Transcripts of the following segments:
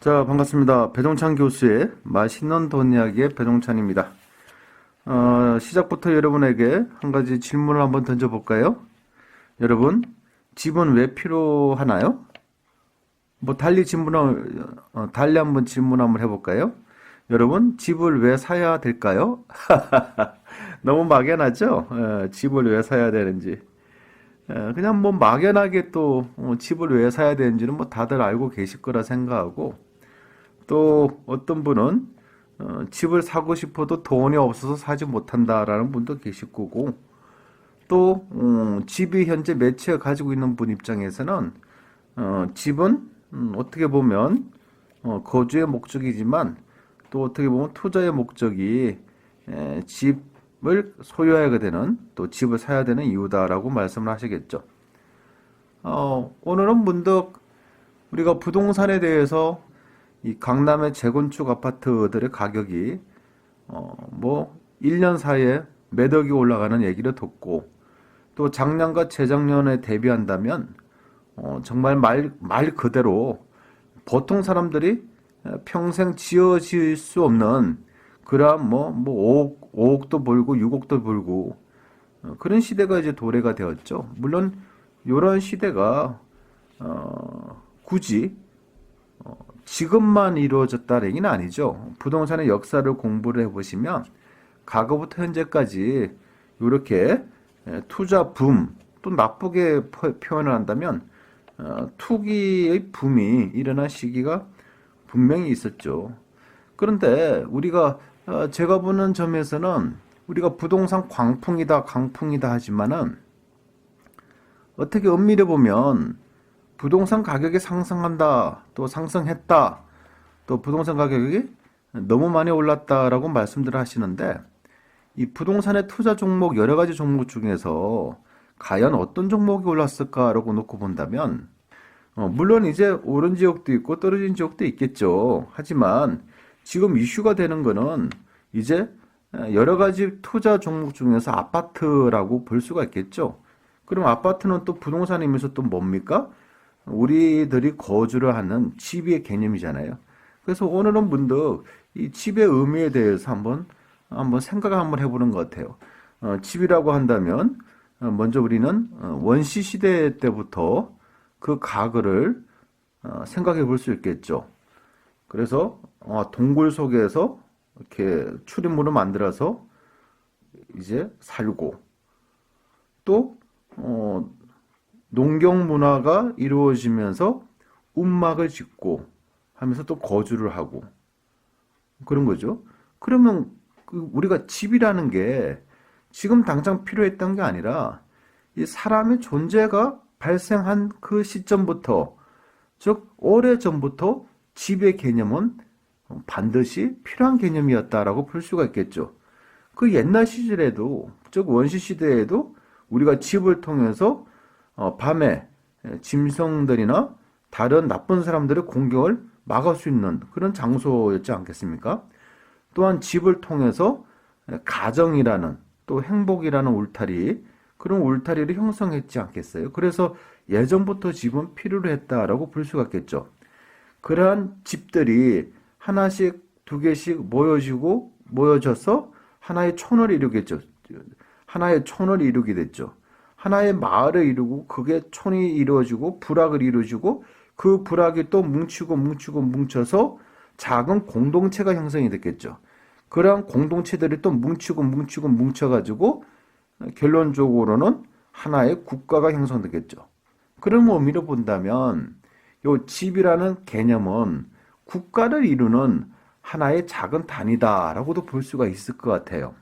자, 반갑습니다. 배종찬 교수의 맛있는 돈 이야기의 배종찬입니다. 어, 시작부터 여러분에게 한 가지 질문을 한번 던져볼까요? 여러분, 집은 왜 필요하나요? 뭐 달리 질문을 어, 달리 한번 질문 한번 해볼까요? 여러분, 집을 왜 사야 될까요? 너무 막연하죠? 어, 집을 왜 사야 되는지. 어, 그냥 뭐 막연하게 또 어, 집을 왜 사야 되는지는 뭐 다들 알고 계실 거라 생각하고 또 어떤 분은 어, 집을 사고 싶어도 돈이 없어서 사지 못한다라는 분도 계실 거고 또 음, 집이 현재 매체가 가지고 있는 분 입장에서는 어, 집은 음, 어떻게 보면 어, 거주의 목적이지만 또 어떻게 보면 투자의 목적이 에, 집을 소유하게 되는 또 집을 사야 되는 이유다라고 말씀을 하시겠죠. 어, 오늘은 문득 우리가 부동산에 대해서 이 강남의 재건축 아파트들의 가격이 어, 뭐 1년 사이에 몇 억이 올라가는 얘기를 듣고 또 작년과 재작년에 대비한다면 어, 정말 말, 말 그대로 보통 사람들이 평생 지어질 수 없는 그러한 뭐, 뭐 5억, 5억도 벌고 6억도 벌고 어, 그런 시대가 이제 도래가 되었죠. 물론 이런 시대가 어, 굳이 어, 지금만 이루어졌다는 얘기는 아니죠. 부동산의 역사를 공부를 해보시면 과거부터 현재까지 이렇게 투자 붐, 또 나쁘게 포- 표현을 한다면 어, 투기의 붐이 일어난 시기가 분명히 있었죠. 그런데 우리가 어, 제가 보는 점에서는 우리가 부동산 광풍이다, 강풍이다 하지만은 어떻게 엄밀히 보면 부동산 가격이 상승한다, 또 상승했다, 또 부동산 가격이 너무 많이 올랐다라고 말씀들을 하시는데 이 부동산의 투자 종목 여러 가지 종목 중에서 과연 어떤 종목이 올랐을까라고 놓고 본다면 어, 물론 이제 오른 지역도 있고 떨어진 지역도 있겠죠. 하지만 지금 이슈가 되는 거는 이제 여러 가지 투자 종목 중에서 아파트라고 볼 수가 있겠죠. 그럼 아파트는 또 부동산이면서 또 뭡니까? 우리들이 거주를 하는 집의 개념이잖아요. 그래서 오늘은 문득 이 집의 의미에 대해서 한번 한번 생각을 한번 해보는 것 같아요. 어, 집이라고 한다면 어, 먼저 우리는 어, 원시 시대 때부터 그 가글을 어, 생각해 볼 수 있겠죠. 그래서 어, 동굴 속에서 이렇게 출입문을 만들어서 이제 살고 또 어, 농경 문화가 이루어지면서 움막을 짓고 하면서 또 거주를 하고 그런 거죠. 그러면 그 우리가 집이라는 게 지금 당장 필요했던 게 아니라 이 사람의 존재가 발생한 그 시점부터 즉 오래 전부터 집의 개념은 반드시 필요한 개념이었다라고 볼 수가 있겠죠. 그 옛날 시절에도 즉 원시 시대에도 우리가 집을 통해서 어, 밤에 짐승들이나 다른 나쁜 사람들의 공격을 막을 수 있는 그런 장소였지 않겠습니까? 또한 집을 통해서 가정이라는 또 행복이라는 울타리 그런 울타리를 형성했지 않겠어요? 그래서 예전부터 집은 필요로 했다라고 볼 수가 있겠죠. 그러한 집들이 하나씩 두 개씩 모여지고 모여져서 하나의 촌을 이루겠죠. 하나의 촌을 이루게 됐죠. 하나의 마을을 이루고 그게 촌이 이루어지고 부락을 이루어지고 그 부락이 또 뭉치고 뭉치고 뭉쳐서 작은 공동체가 형성이 됐겠죠. 그러한 공동체들이 또 뭉치고 뭉치고 뭉쳐가지고 결론적으로는 하나의 국가가 형성되겠죠. 그런 의미로 본다면 요 집이라는 개념은 국가를 이루는 하나의 작은 단위다라고도 볼 수가 있을 것 같아요.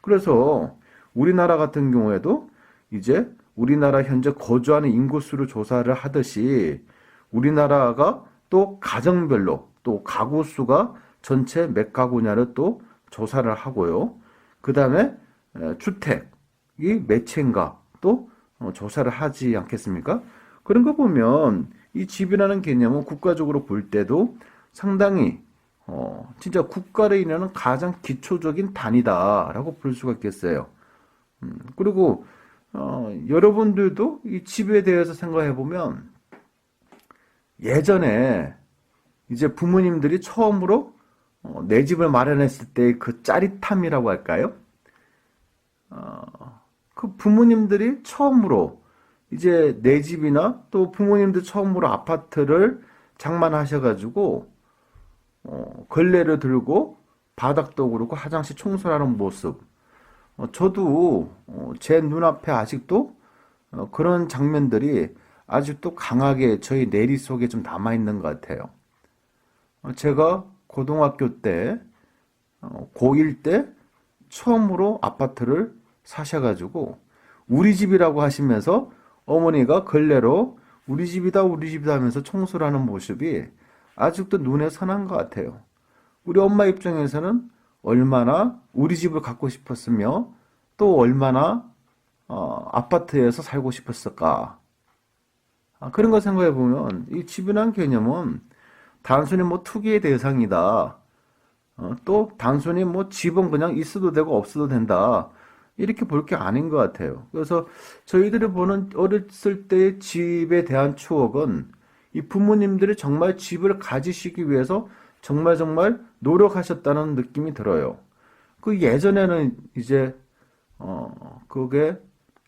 그래서 우리나라 같은 경우에도 이제 우리나라 현재 거주하는 인구수를 조사를 하듯이 우리나라가 또 가정별로 또 가구 수가 전체 몇 가구냐를 또 조사를 하고요. 그 다음에 주택이 몇 채인가 또 어, 조사를 하지 않겠습니까? 그런 거 보면 이 집이라는 개념은 국가적으로 볼 때도 상당히 어, 진짜 국가를 이루는 가장 기초적인 단위다라고 볼 수가 있겠어요. 음, 그리고 어, 여러분들도 이 집에 대해서 생각해 보면 예전에 이제 부모님들이 처음으로 어, 내 집을 마련했을 때 그 짜릿함이라고 할까요? 어, 그 부모님들이 처음으로 이제 내 집이나 또 부모님들 처음으로 아파트를 장만하셔가지고 어, 걸레를 들고 바닥도 그렇고 화장실 청소하는 모습. 어, 저도 어, 제 눈앞에 아직도 어, 그런 장면들이 아직도 강하게 저희 내리 속에 좀 남아 있는 것 같아요. 어, 제가 고등학교 때, 어, 고1 때 처음으로 아파트를 사셔가지고 우리 집이라고 하시면서 어머니가 걸레로 우리 집이다 우리 집이다 하면서 청소를 하는 모습이 아직도 눈에 선한 것 같아요. 우리 엄마 입장에서는 얼마나 우리 집을 갖고 싶었으며 또 얼마나 어, 아파트에서 살고 싶었을까. 아, 그런 거 생각해 보면 이 집이란 개념은 단순히 뭐 투기의 대상이다. 어, 또 단순히 뭐 집은 그냥 있어도 되고 없어도 된다. 이렇게 볼 게 아닌 것 같아요. 그래서 저희들이 보는 어렸을 때의 집에 대한 추억은 이 부모님들이 정말 집을 가지시기 위해서 정말 정말 노력하셨다는 느낌이 들어요. 그 예전에는 이제 어 그게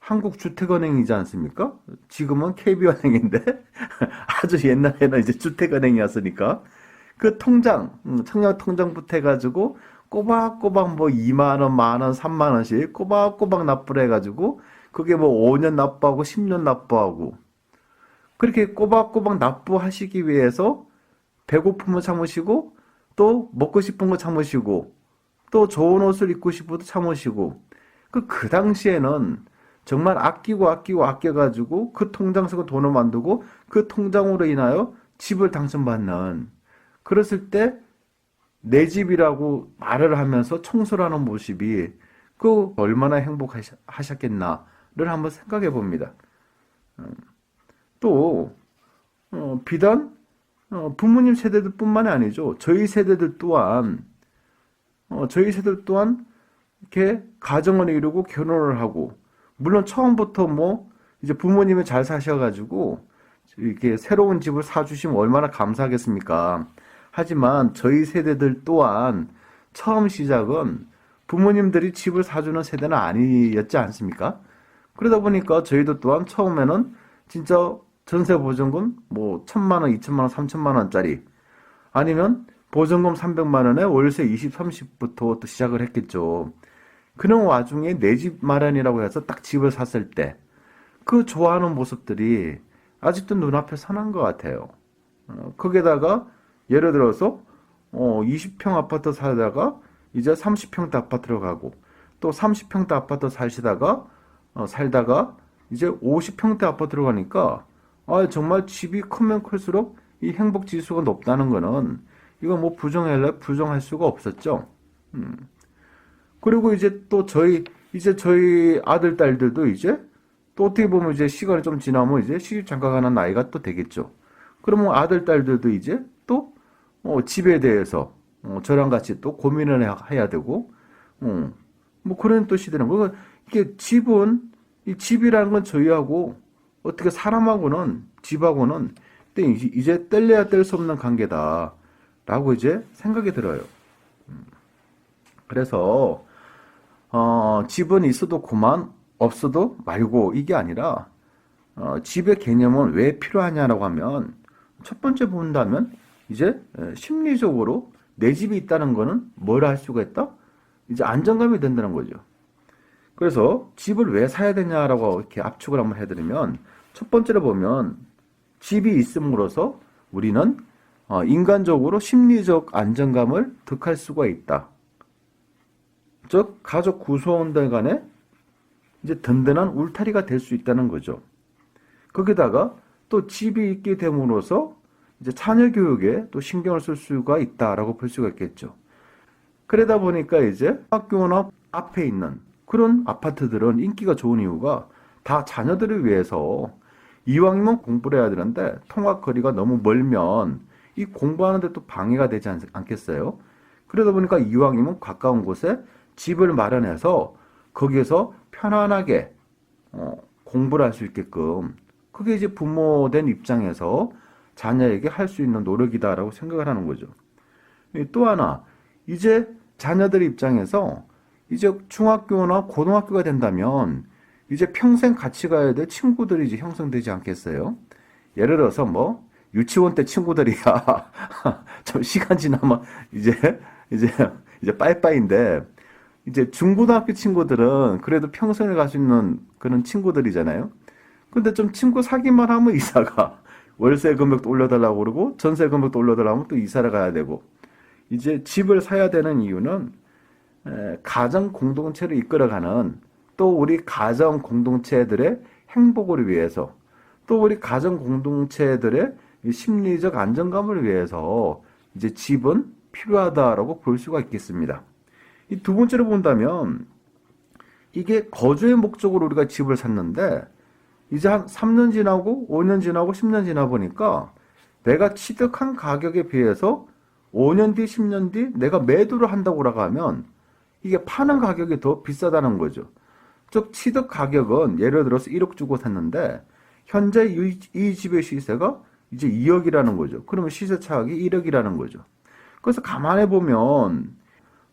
한국주택은행이지 않습니까? 지금은 KB은행인데 아주 옛날에는 이제 주택은행이었으니까 그 통장 음, 청약 통장부터 해가지고 꼬박꼬박 뭐 2만 원, 만 원, 3만 원씩 꼬박꼬박 납부를 해가지고 그게 뭐 5년 납부하고 10년 납부하고 그렇게 꼬박꼬박 납부하시기 위해서 배고픔을 참으시고 또 먹고 싶은 거 참으시고 또 좋은 옷을 입고 싶어도 참으시고 그, 그 당시에는 정말 아끼고 아끼고 아껴가지고 그 통장 속에 돈을 만들고 그 통장으로 인하여 집을 당첨받는 그랬을 때 내 집이라고 말을 하면서 청소를 하는 모습이 그 얼마나 행복하셨겠나를 한번 생각해 봅니다. 음, 또 어, 비단 어, 부모님 세대들뿐만이 아니죠. 저희 세대들 또한 어, 저희 세대들 또한 이렇게 가정을 이루고 결혼을 하고 물론 처음부터 뭐 이제 부모님이 잘 사셔가지고 이렇게 새로운 집을 사주시면 얼마나 감사하겠습니까? 하지만 저희 세대들 또한 처음 시작은 부모님들이 집을 사주는 세대는 아니었지 않습니까? 그러다 보니까 저희도 또한 처음에는 진짜 전세 보증금 뭐 천만 원, 이천만 원, 삼천만 원짜리 아니면 보증금 300만 원에 월세 20, 30부터 또 시작을 했겠죠. 그런 와중에 내 집 마련이라고 해서 딱 집을 샀을 때 그 좋아하는 모습들이 아직도 눈앞에 선한 것 같아요. 어, 거기에다가 예를 들어서 어, 20평 아파트 살다가 이제 30평대 아파트로 가고 또 30평대 아파트 살시다가 어, 살다가 이제 50평대 아파트로 가니까 아, 정말 집이 크면 클수록 이 행복 지수가 높다는 거는 이거 뭐 부정할래 부정할 수가 없었죠. 음. 그리고 이제 또 저희 이제 저희 아들 딸들도 이제 또 어떻게 보면 이제 시간이 좀 지나면 이제 시집 장가 가는 나이가 또 되겠죠. 그러면 아들 딸들도 이제 또 어, 집에 대해서 어, 저랑 같이 또 고민을 해야, 해야 되고, 어, 뭐 그런 또 시대는 뭐 이게 집은 이 집이라는 건 저희하고 어떻게 사람하고는 집하고는 또 이제, 뗄래야 뗄 수 없는 관계다 라고 이제 생각이 들어요. 음. 그래서 어, 집은 있어도 그만 없어도 말고 이게 아니라 어, 집의 개념은 왜 필요하냐라고 하면 첫 번째 본다면 이제 에, 심리적으로 내 집이 있다는 거는 뭘 할 수가 있다? 이제 안정감이 된다는 거죠. 그래서 집을 왜 사야 되냐라고 이렇게 압축을 한번 해드리면 첫 번째로 보면 집이 있음으로써 우리는 어, 인간적으로 심리적 안정감을 득할 수가 있다. 즉 가족 구성원들 간에 이제 든든한 울타리가 될 수 있다는 거죠. 거기다가 또 집이 있게 됨으로써 이제 자녀 교육에 또 신경을 쓸 수가 있다라고 볼 수가 있겠죠. 그러다 보니까 이제 학교나 앞에 있는 그런 아파트들은 인기가 좋은 이유가 다 자녀들을 위해서 이왕이면 공부를 해야 되는데 통학 거리가 너무 멀면 이 공부하는데 또 방해가 되지 않, 않겠어요? 그러다 보니까 이왕이면 가까운 곳에 집을 마련해서 거기에서 편안하게 어, 공부를 할 수 있게끔 그게 이제 부모된 입장에서 자녀에게 할 수 있는 노력이다라고 생각을 하는 거죠. 또 하나, 이제 자녀들 입장에서 이제 중학교나 고등학교가 된다면 이제 평생 같이 가야 될 친구들이 이제 형성되지 않겠어요? 예를 들어서 뭐 유치원 때 친구들이야 좀 시간 지나면 이제 이제 이제 빠이빠이인데 이제 중고등학교 친구들은 그래도 평생을 갈 수 있는 그런 친구들이잖아요. 근데 좀 친구 사귀만 하면 이사가 월세 금액도 올려달라고 그러고 전세 금액도 올려달라고 하면 또 이사를 가야 되고 이제 집을 사야 되는 이유는 에, 가정 공동체를 이끌어가는 또 우리 가정 공동체들의 행복을 위해서 또 우리 가정 공동체들의 이 심리적 안정감을 위해서 이제 집은 필요하다라고 볼 수가 있겠습니다. 이 두 번째로 본다면 이게 거주의 목적으로 우리가 집을 샀는데 이제 한 3년 지나고 5년 지나고 10년 지나 보니까 내가 취득한 가격에 비해서 5년 뒤, 10년 뒤 내가 매도를 한다고 하면 이게 파는 가격이 더 비싸다는 거죠. 즉 취득 가격은 예를 들어서 1억 주고 샀는데 현재 이, 이 집의 시세가 이제 2억이라는 거죠. 그러면 시세 차익이 1억이라는 거죠. 그래서 가만히 보면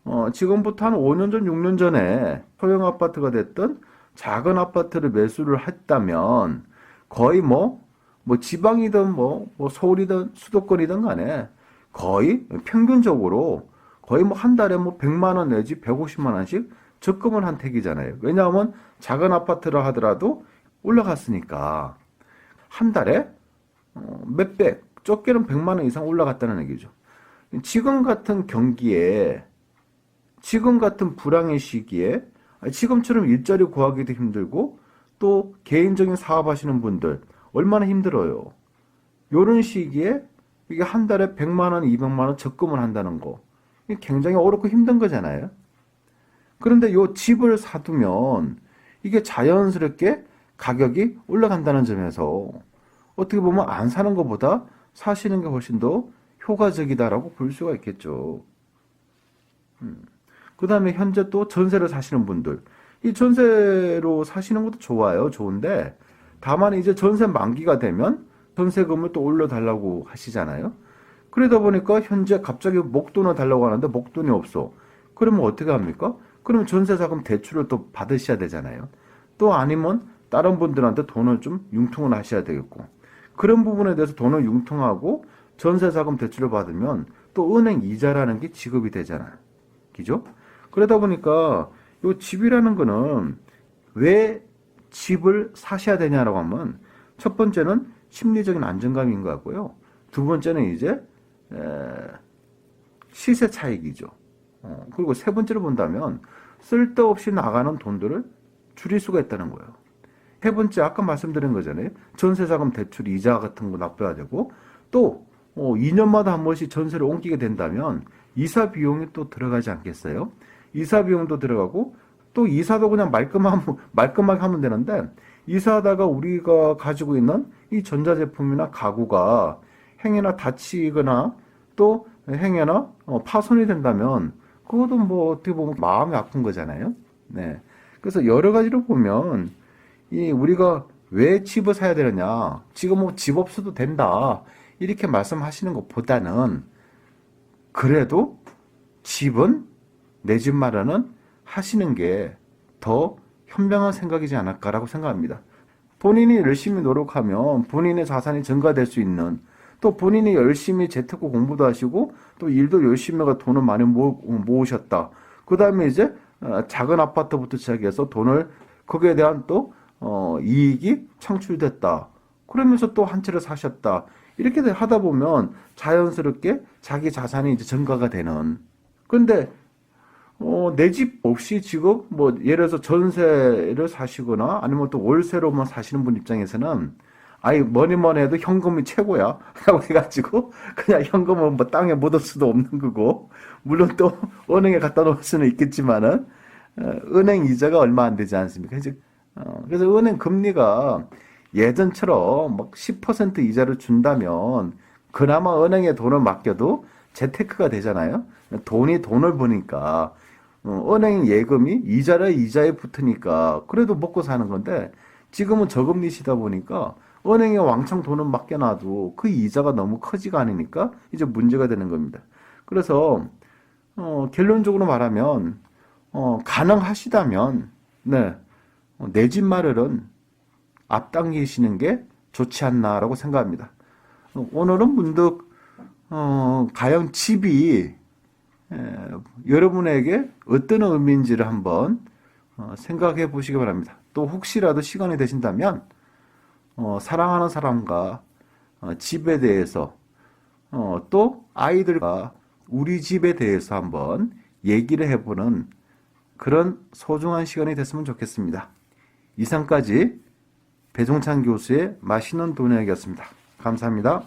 어, 지금부터 한 5년 전, 6년 전에 소형 아파트가 됐던 작은 아파트를 매수를 했다면 거의 뭐, 뭐 지방이든 뭐, 뭐 서울이든 수도권이든 간에 거의 평균적으로 거의 뭐 한 달에 뭐 100만 원 내지 150만 원씩 적금을 한 택이잖아요. 왜냐하면 작은 아파트라 하더라도 올라갔으니까 한 달에 어, 몇백, 적게는 100만 원 이상 올라갔다는 얘기죠. 지금 같은 경기에 지금 같은 불황의 시기에 지금처럼 일자리 구하기도 힘들고 또 개인적인 사업 하시는 분들 얼마나 힘들어요. 요런 시기에 이게 한 달에 100만 원, 200만 원 적금을 한다는 거. 굉장히 어렵고 힘든 거잖아요. 그런데 요 집을 사두면 이게 자연스럽게 가격이 올라간다는 점에서 어떻게 보면 안 사는 것보다 사시는 게 훨씬 더 효과적이다라고 볼 수가 있겠죠. 음. 그 다음에 현재 또 전세를 사시는 분들. 이 전세로 사시는 것도 좋아요. 좋은데, 다만 이제 전세 만기가 되면 전세금을 또 올려달라고 하시잖아요. 그러다 보니까 현재 갑자기 목돈을 달라고 하는데 목돈이 없어. 그러면 어떻게 합니까? 그러면 전세자금 대출을 또 받으셔야 되잖아요. 또 아니면 다른 분들한테 돈을 좀 융통을 하셔야 되겠고. 그런 부분에 대해서 돈을 융통하고 전세자금 대출을 받으면 또 은행 이자라는 게 지급이 되잖아요. 그죠? 그러다 보니까 이 집이라는 거는 왜 집을 사셔야 되냐라고 하면 첫 번째는 심리적인 안정감인 것 같고요. 두 번째는 이제 시세 차익이죠. 어, 그리고 세 번째로 본다면 쓸데없이 나가는 돈들을 줄일 수가 있다는 거예요. 세 번째 아까 말씀드린 거잖아요. 전세자금 대출 이자 같은 거 납부해야 되고 또 어, 2년마다 한 번씩 전세를 옮기게 된다면 이사 비용이 또 들어가지 않겠어요? 이사 비용도 들어가고 또 이사도 그냥 말끔하면 말끔하게 하면 되는데 이사하다가 우리가 가지고 있는 이 전자제품이나 가구가 행여나 다치거나 또 행여나 어, 파손이 된다면 그것도 뭐 어떻게 보면 마음이 아픈 거잖아요. 네. 그래서 여러 가지로 보면 이 우리가 왜 집을 사야 되느냐 지금 뭐 집 없어도 된다 이렇게 말씀하시는 것보다는 그래도 집은 내 집 마련은 하시는 게 더 현명한 생각이지 않을까라고 생각합니다. 본인이 열심히 노력하면 본인의 자산이 증가될 수 있는 또 본인이 열심히 재테크 공부도 하시고 또 일도 열심히 해가 돈을 많이 모, 모으셨다. 그 다음에 이제 어, 작은 아파트부터 시작해서 돈을 거기에 대한 또 어, 이익이 창출됐다. 그러면서 또 한 채를 사셨다. 이렇게 하다 보면 자연스럽게 자기 자산이 이제 증가가 되는. 근데 어, 내 집 없이 지금 뭐 예를 들어서 전세를 사시거나 아니면 또 월세로만 사시는 분 입장에서는 아이 뭐니 뭐니 해도 현금이 최고야 라고 해가지고 그냥 현금은 뭐 땅에 묻을 수도 없는 거고 물론 또 은행에 갖다 놓을 수는 있겠지만은 어, 은행 이자가 얼마 안 되지 않습니까? 이제 어, 그래서 은행 금리가 예전처럼 막 10% 이자를 준다면 그나마 은행에 돈을 맡겨도 재테크가 되잖아요. 돈이 돈을 버니까 어, 은행 예금이 이자라 이자에 붙으니까 그래도 먹고 사는 건데 지금은 저금리시다 보니까 은행에 왕창 돈을 맡겨놔도 그 이자가 너무 커지가 않으니까 이제 문제가 되는 겁니다. 그래서 어, 결론적으로 말하면 어, 가능하시다면 네, 내집 마련은 앞당기시는 게 좋지 않나라고 생각합니다. 어, 오늘은 문득 어, 과연 집이 에, 여러분에게 어떤 의미인지를 한번 어, 생각해 보시기 바랍니다. 또 혹시라도 시간이 되신다면 어, 사랑하는 사람과 어, 집에 대해서 어, 또 아이들과 우리 집에 대해서 한번 얘기를 해보는 그런 소중한 시간이 됐으면 좋겠습니다. 이상까지 배종찬 교수의 맛있는 돈 이야기였습니다. 감사합니다.